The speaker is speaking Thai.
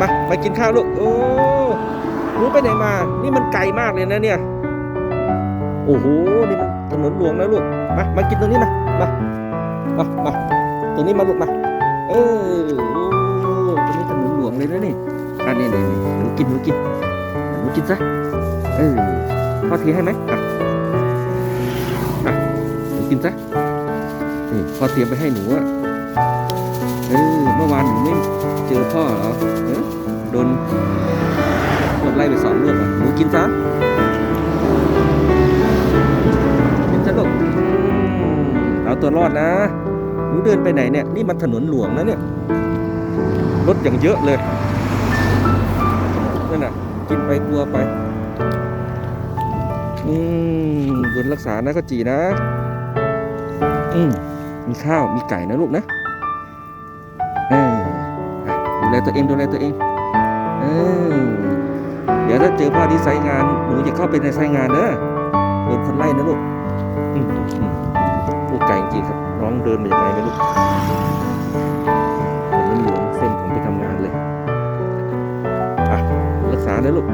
มา มากินข้าวลูก โอ้หนูไปไหนมา นี่มันไกลมากเลยนะเนี่ย โอ้โห นี่มันถนนหลวงนะลูก มา มากินตรงนี้มา มา มา มา ตรงนี้มาลูกมา เออโอ้ตรงนี้ถนนหลวงเลยนะนี่อันนี้นี่นี่หนูกินหนูกินหนูกินซะ เออพ่อเทให้ไหมอะอะหนูกินซะนี่พ่อเตรียมไปให้หนูอะเออ เมื่อวานหนูไม่ เจอพ่อเหรอโดนโดนไล่ไปสองรอบอะหนูกินซะกินซะลูกเอาตัวรอดนะหนูเดินไปไหนเนี่ยนี่มันถนนหลวงนะเนี่ยรถอย่างเยอะเลยนั่นน่ะกินไปกลัวไปอืมบุญรักษานะก็จีนะ อืมมีข้าวมีไก่นะลูกนะเอออะ ดูแลตัวเองดูแลตัวเอง เออ เดี๋ยวถ้าเจอพ่อที่ไซงานหนูจะเข้าไปในไซงานเด้อโดนคนไล่นะลูกพูดไก่จริงครับน้องเดินไปยังไงไมลูกเป็นเหลืองเส้นผมไปทำงานเลย อะ รักษาเลยลูก